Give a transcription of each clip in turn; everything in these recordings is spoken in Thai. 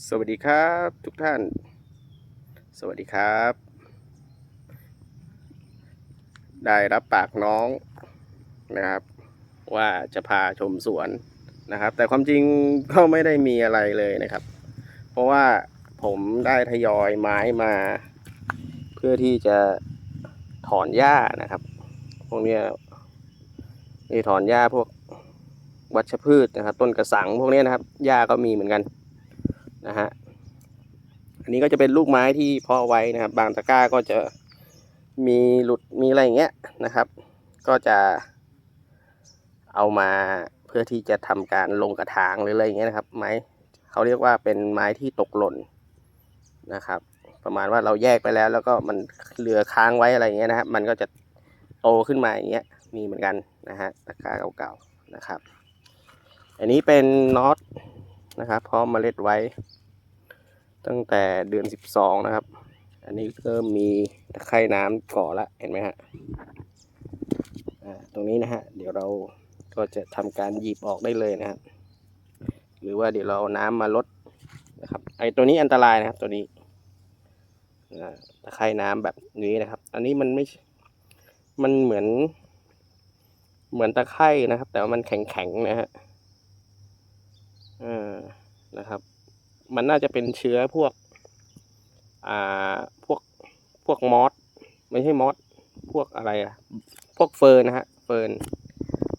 สวัสดีครับทุกท่าน สวัสดีครับ ได้รับปากน้องนะครับ ว่าจะพาชมสวนนะครับ แต่ความจริงก็ไม่ได้มีอะไรเลยนะครับ เพราะว่าผมได้ทยอยไม้มา เพื่อที่จะถอนหญ้านะครับ พวกเนี้ยนี่ถอนหญ้าพวกวัชพืชนะครับ ต้นกระสังพวกเนี้ยนะครับหญ้าก็มีเหมือนกัน นะฮะอันนี้ก็จะเป็นลูกไม้ที่เพาะไว้นะครับ บางตะกร้าก็จะมีหลุดมีอะไรอย่างเงี้ยนะครับ ก็จะเอามาเพื่อที่จะทำการลงกระถางหรืออะไรอย่างเงี้ยนะครับ ไม้เขาเรียกว่าเป็นไม้ที่ตกหล่นนะครับ ประมาณว่าเราแยกไปแล้ว แล้วก็มันเหลือค้างไว้อะไรอย่างเงี้ยนะครับ มันก็จะโตขึ้นมาอย่างเงี้ยมีเหมือนกันนะฮะตะกร้าเก่าๆนะครับ อันนี้เป็นน็อตนะครับพร้อมเมล็ดไว้ ตั้งแต่เดือน 12 นะครับ อันนี้เริ่มมีตะไคร่น้ำก่อละเห็นไหมฮะอ่าตรงนี้นะฮะ เดี๋ยวเราก็จะทำการหยิบออกได้เลยนะครับ หรือว่าเดี๋ยวเราเอาน้ำมาลดนะครับ ไอ้ตัวนี้อันตรายนะครับตัวนี้ตะไคร่น้ำแบบนี้นะครับ อันนี้มันไม่ มันเหมือน เหมือนตะไคร่นะครับ แต่ว่ามันแข็งๆนะฮะอ่านะครับ มันน่าจะเป็นเชื้อพวก อ่า พวก พวกมอส ไม่ใช่มอส พวกอะไรอะพวกเฟิร์นนะฮะ เฟิร์น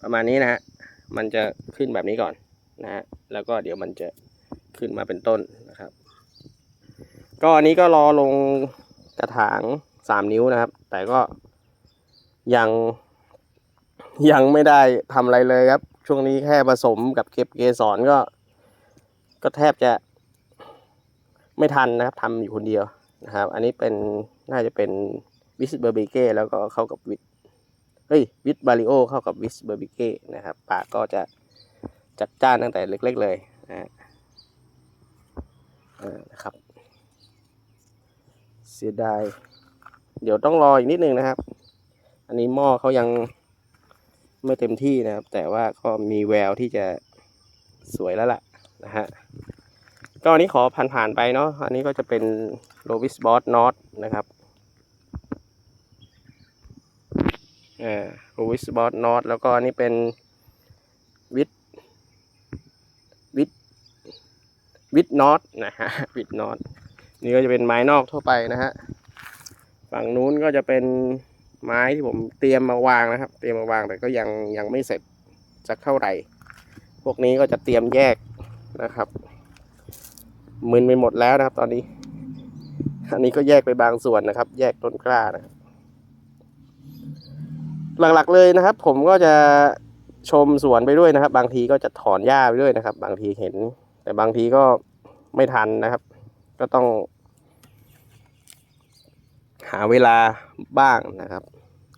ประมาณนี้นะฮะ มันจะขึ้นแบบนี้ก่อนนะฮะ แล้วก็เดี๋ยวมันจะขึ้นมาเป็นต้นนะครับ ก็อันนี้ก็รอลงกระถางสามนิ้วนะครับ แต่ก็ยังยังไม่ได้ทำอะไรเลยครับ ช่วงนี้แค่ผสมกับเก็บเกสรก็ ก็แทบจะ ไม่ทันนะครับทำอยู่คนเดียวนะครับ อันนี้เป็นน่าจะเป็นวิสเบอร์บิเก้แล้วก็เข้ากับวิสเฮ้ยวิสบาริโอเข้ากับวิสเบอร์บิเก้นะครับปากก็จะจัดจ้านตั้งแต่เล็ก ๆ เลยนะนะครับ เสียดาย เดี๋ยวต้องรออีกนิดนึงนะครับ อันนี้หม้อเขายังไม่เต็มที่นะครับ แต่ว่าก็มีแววที่จะสวยแล้วล่ะนะฮะ ก็อันนี้ขอผ่านๆไปเนาะอันนี้ก็จะเป็นโ o วิสบอสนอตนะครับอ่าโ o วิสบอสนอตแล้วก็อันนี้เป็นวิดวิดวิดนอตนะฮะวิดนอตนี่ก็จะเป็นไม้นอกทั่วไปนะฮะฝั่งนู้นก็จะเป็นไม้ที่ผมเตรียมมาวางนะครับ เตรียมมาวางแต่ก็ยังยังไม่เสร็จสักเท่าไหร่ พวกนี้ก็จะเตรียมแยกนะครับ มึนไปหมดแล้วนะครับ ตอนนี้ อันนี้ก็แยกไปบางส่วนนะครับ แยกต้นกล้านะครับ หลักๆเลยนะครับ ผมก็จะชมสวนไปด้วยนะครับ บางทีก็จะถอนหญ้าไปด้วยนะครับ บางทีเห็น แต่บางทีก็ไม่ทันนะครับ ก็ต้อง หาเวลาบ้างนะครับ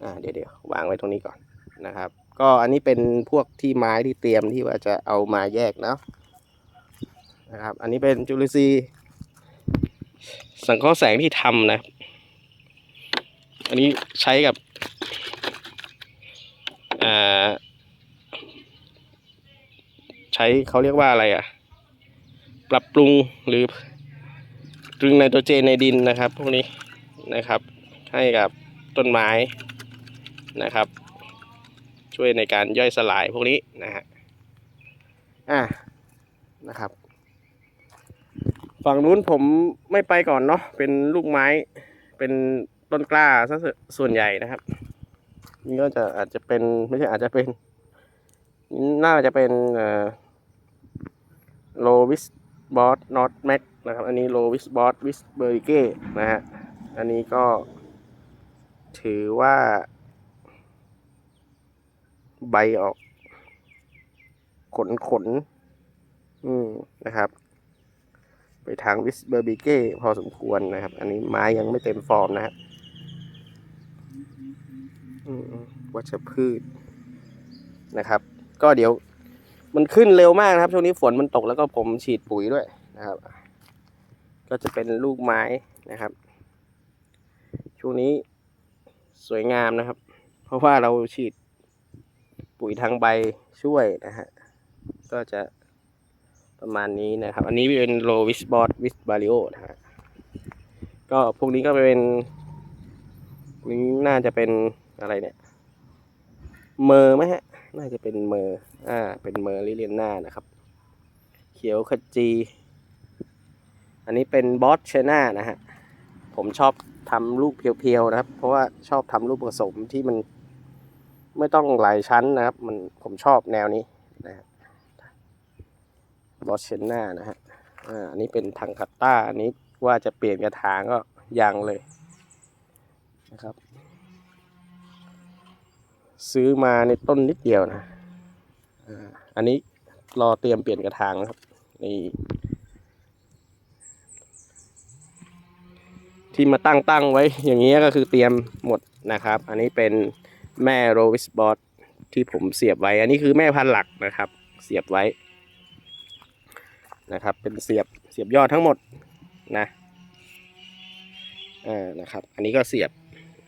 อ่าเดี๋ยวเดี๋ยววางไว้ตรงนี้ก่อนนะครับ ก็อันนี้เป็นพวกที่ไม้ที่เตรียมที่ว่าจะเอามาแยกเนาะ นะครับ อันนี้เป็นจุลินทรีย์สังเคราะห์แสงที่ทำนะ อันนี้ใช้กับอใช้เขาเรียกว่าอะไรอะ ปรับปรุงหรือตรึงไนโตรเจนในดินนะครับ พวกนี้นะครับ ให้กับต้นไม้นะครับ ช่วยในการย่อยสลายพวกนี้นะฮะอะครับ ฝั่งนู้นผมไม่ไปก่อนเนาะเป็นลูกไม้เป็นต้นกล้าซะส่วนใหญ่นะครับ นี่ก็จะอาจจะเป็นไม่ใช่อาจจะเป็นน่าจะเป็นโลวิสบอสนอตแม็กนะครับ อันนี้โลวิสบอสวิสเบอร์เก้นะฮะอันนี้ก็ถือว่า ใบออก ขนขน อืมนะครับ ไปทางวิสเบอร์บิเก้พอสมควรนะครับ อันนี้ไม้ยังไม่เต็มฟอร์มนะฮะอืมวัชพืชนะครับ ก็เดี๋ยวมันขึ้นเร็วมากนะครับ ช่วงนี้ฝนมันตกแล้วก็ผมฉีดปุ๋ยด้วยนะครับ ก็จะเป็นลูกไม้นะครับ ช่วงนี้สวยงามนะครับ เพราะว่าเราฉีดปุ๋ยทางใบช่วยนะฮะก็จะ ประมาณนี้นะครับ อันนี้เป็นโลวิสบอสวิสบาริโอนะฮะก็พวกนี้ก็เป็นนี้น่าจะเป็นอะไรเนี่ยเมอร์ไหมฮะ น่าจะเป็นเมอร์อ่า เป็นเมอร์ลิเลียนหน้านะครับ เขียวขจี อันนี้เป็นบอสเชน่านะฮะ ผมชอบทำลูกเพียวๆนะครับ เพราะว่าชอบทำลูกผสมที่มันไม่ต้องหลายชั้นนะครับ มันผมชอบแนวนี้ บอสเชน่านะฮะอ่าอันนี้เป็นทางคัตต้าอันนี้ว่าจะเปลี่ยนกระถางก็ยังเลยนะครับ ซื้อมาในต้นนิดเดียวนะอ่าอันนี้รอเตรียมเปลี่ยนกระถางนะครับนี่ที่มาตั้งตั้งไว้อย่างเงี้ก็คือเตรียมหมดนะครับ อันนี้เป็นแม่โรวิสบอสที่ผมเสียบไว้ อันนี้คือแม่พันหลักนะครับ เสียบไว้ นะครับ เป็นเสียบเสียบยอดทั้งหมดนะอ่านะครับ อันนี้ก็เสียบ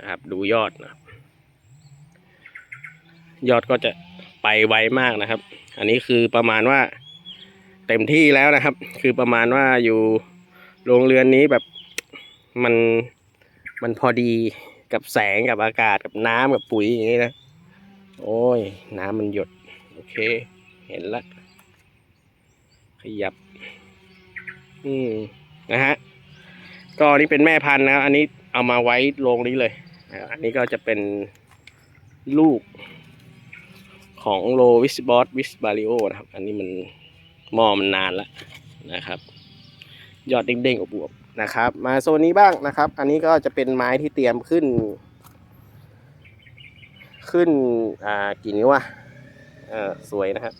นะครับดูยอดนะครับยอดก็จะไปไวมากนะครับ อันนี้คือประมาณว่าเต็มที่แล้วนะครับ คือประมาณว่าอยู่โรงเรือนนี้แบบมันมันพอดีกับแสงกับอากาศกับน้ำกับปุ๋ยอย่างนี้นะ โอ้ย น้ำมันหยด โอเค เห็นละ ขยับ อืมนะฮะก็นี่เป็นแม่พันธุ์นะอันนี้เอามาไว้โรงนี้เลยอันนี้ก็จะเป็นลูกของโลวิสบอสวิสบาริโอนะครับ อันนี้มันหมอมันนานแล้วนะครับ ยอดเด้งๆอบวบนะครับ มาโซนนี้บ้างนะครับ อันนี้ก็จะเป็นไม้ที่เตรียมขึ้น ขึ้นอ่ากี่นิ้วอะเออสวยนะครับ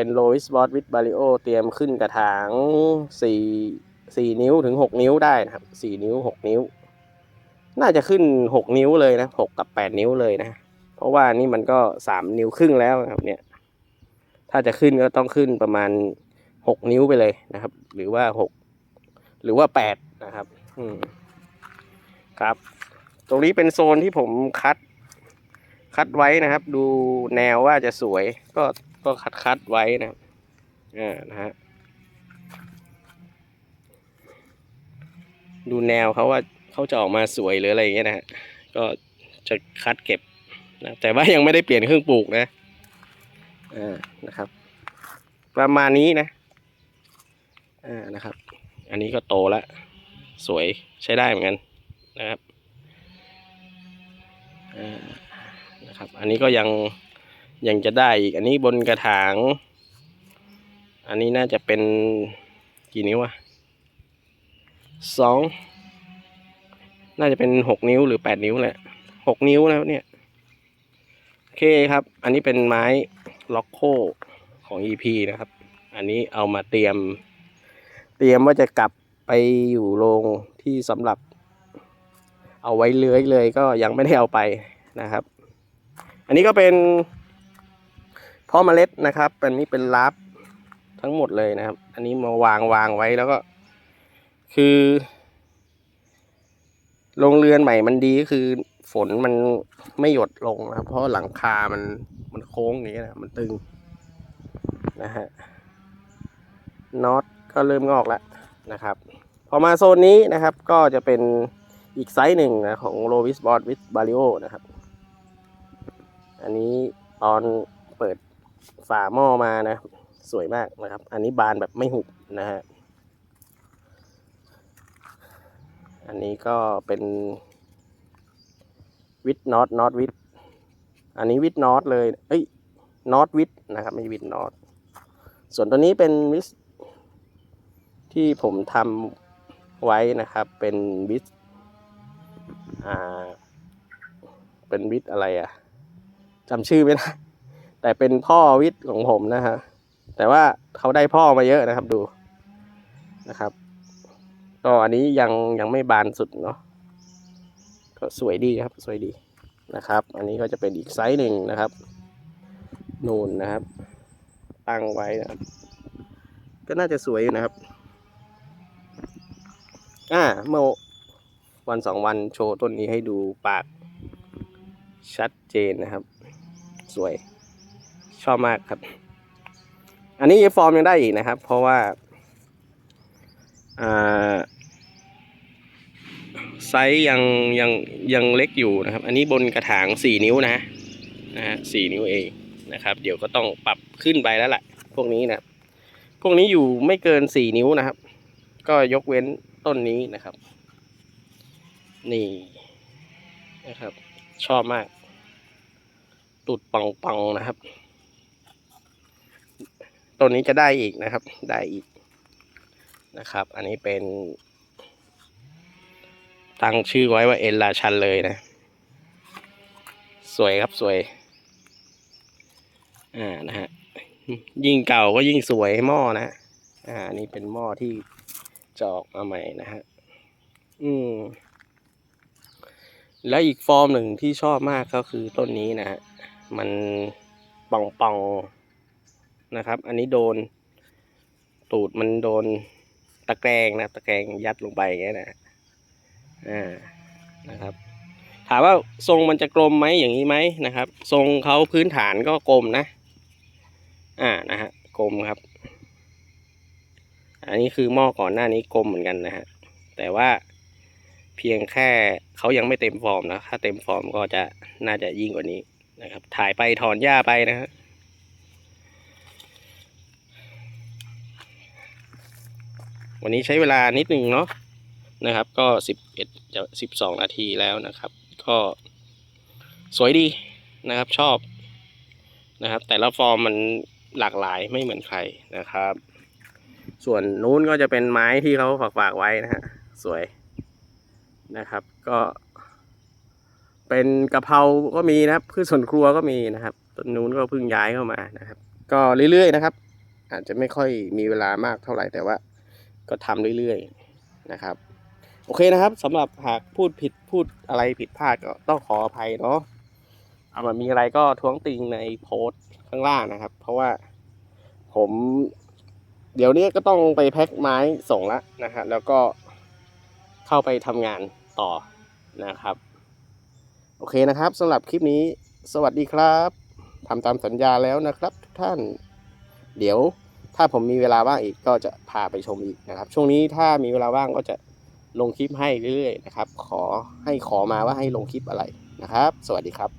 เป็นโลวิสบอสวิสบาริโอเตรียมขึ้นกระถางสี่สี่นิ้วถึงหกนิ้วได้นะครับสี่นิ้วหกนิ้ว น่าจะขึ้นหกนิ้วเลยนะหกกับแปดนิ้วเลยนะ เพราะว่านี่มันก็สามนิ้วครึ่งแล้วครับเนี่ย ถ้าจะขึ้นก็ต้องขึ้นประมาณหกนิ้วไปเลยนะครับ หรือว่าหกหรือว่าแปดนะครับ อืมครับ ตรงนี้เป็นโซนที่ผมคัด คัดไว้นะครับ ดูแนวว่าจะสวยก็ ก็คัดคัดไว้นะอ่านะฮะดูแนวเขาว่าเขาจะออกมาสวยหรืออะไรอย่างเงี้ยนะฮะก็จะคัดเก็บนะแต่ว่ายังไม่ได้เปลี่ยนเครื่องปลูกนะอ่านะครับ ประมาณนี้นะอ่านะครับ อันนี้ก็โตแล้วสวยใช้ได้เหมือนกันนะครับอ่านะครับ อันนี้ก็ยัง ยังจะได้อีก อันนี้บนกระถาง อันนี้น่าจะเป็นกี่นิ้วอะสอง น่าจะเป็นหกนิ้วหรือแปดนิ้วแหละหกนิ้วแล้วเนี่ย โอเคครับ อันนี้เป็นไม้ล็อกโคของ EP นะครับ อันนี้เอามาเตรียม เตรียมว่าจะกลับไปอยู่โรงที่สำหรับ เอาไว้เลื้อยเลยก็ยังไม่ได้เอาไปนะครับ อันนี้ก็เป็น พ่อเมล็ดนะครับอันนี้เป็นลับทั้งหมดเลยนะครับ อันนี้มาวางวางไว้แล้วก็ คือโรงเรือนใหม่มันดีก็คือฝนมันไม่หยดลงนะครับ เพราะหลังคามันมันโค้งอย่างนี้นะมันตึงนะฮะน็อตก็เริ่มงอกแล้วนะครับ พอมาโซนนี้นะครับ ก็จะเป็นอีกไซส์หนึ่งนะของโ o วิสบอ d วิสบาริโอนะครับ อันนี้ตอนเปิด ฝาหม้อมานะ สวยมากนะครับ อันนี้บานแบบไม่หุบนะฮะ อันนี้ก็เป็นวิดน็อตน็อตวิดอันนี้วิดน็อตเลย เอ้ยน็อตวิดนะครับ ไม่วิดน็อตส่วนตัวนี้เป็นวิสที่ผมทำไว้นะครับ เป็นวิสอ่า เป็นวิดอะไรอะ่ะจำชื่อไม่ได้ แต่เป็นพ่อวิดของผมนะฮะแต่ว่าเขาได้พ่อมาเยอะนะครับดูนะครับก็อันนี้ยังยังไม่บานสุดเนาะก็สวยดีครับสวยดีนะครับ อันนี้ก็จะเป็นอีกไซส์หนึ่งนะครับนูนนะครับ ตั้งไว้นะครับก็น่าจะสวยอยู่นะครับอ่าเมื่อวันสองวันโชว์ต้นนี้ให้ดูปากชัดเจนนะครับ สวย ชอบมากครับ อันนี้ฟอร์มยังได้อีกนะครับ เพราะว่าไซส์ยังยังยังเล็กอยู่นะครับ อันนี้บนกระถางสี่นิ้วนะนะฮะสี่นิ้วเองนะครับ เดี๋ยวก็ต้องปรับขึ้นไปแล้วแหละพวกนี้นะพวกนี้อยู่ไม่เกินสี่นิ้วนะครับ ก็ยกเว้นต้นนี้นะครับ นี่นะครับ ชอบมาก ตุดปังปังๆนะครับ ต้นนี้จะได้อีกนะครับ ได้อีกนะครับ อันนี้เป็น ตั้งชื่อไว้ว่าเอ็นราชันเลยนะ สวยครับสวย อ่านะฮะยิ่งเก่าก็ยิ่งสวยหม้อนะอ่านี่เป็นหม้อที่จะออกมาใหม่นะฮะอืม แล้วอีกฟอร์มหนึ่งที่ชอบมากก็คือต้นนี้นะฮะมันป่องป่อง นะครับ อันนี้โดน ตูดมันโดนตะแกรงนะตะแกรงยัดลงไปอย่างเงี้ยนะอ่านะครับ ถามว่าทรงมันจะกลมไหมอย่างนี้ไหมนะครับ ทรงเขาพื้นฐานก็กลมนะ อ่านะฮะกลมครับ อันนี้คือหม้อก่อนหน้านี้กลมเหมือนกันนะฮะแต่ว่าเพียงแค่เขายังไม่เต็มฟอร์มนะถ้าเต็มฟอร์มก็จะน่าจะยิ่งกว่านี้นะครับ ถ่ายไปถอนหญ้าไปนะฮะ วันนี้ใช้เวลานิดนึงเนาะนะครับ ก็สิบเอ็ดจะสิบสองนาทีแล้วนะครับ ก็สวยดีนะครับชอบนะครับ แต่ละฟอร์มมันหลากหลายไม่เหมือนใครนะครับ ส่วนนู้นก็จะเป็นไม้ที่เขาฝากฝากไว้นะฮะสวยนะครับก็ เป็นกะเพราก็มีนะครับพืชสวนครัวก็มีนะครับต้นนู้นก็เพิ่งย้ายเข้ามานะครับ ก็เรื่อยๆนะครับ อาจจะไม่ค่อยมีเวลามากเท่าไหร่แต่ว่า ก็ทำเรื่อยๆนะครับ โอเคนะครับสำหรับหากพูดผิดพูดอะไรผิดพลาดก็ต้องขออภัยเนาะเอามามีอะไรก็ท้วงติงในโพสต์ข้างล่างนะครับ เพราะว่าผม เดี๋ยวนี้ก็ต้องไปแพ็คไม้ส่งละนะฮะแล้วก็เข้าไปทำงานต่อนะครับ โอเคนะครับสำหรับคลิปนี้สวัสดีครับทำตามสัญญาแล้วนะครับทุกท่าน เดี๋ยว ถ้าผมมีเวลาว่างอีกก็จะพาไปชมอีกนะครับ ช่วงนี้ถ้ามีเวลาว่างก็จะลงคลิปให้เรื่อยๆนะครับ ขอให้ขอมาว่าให้ลงคลิปอะไรนะครับ สวัสดีครับ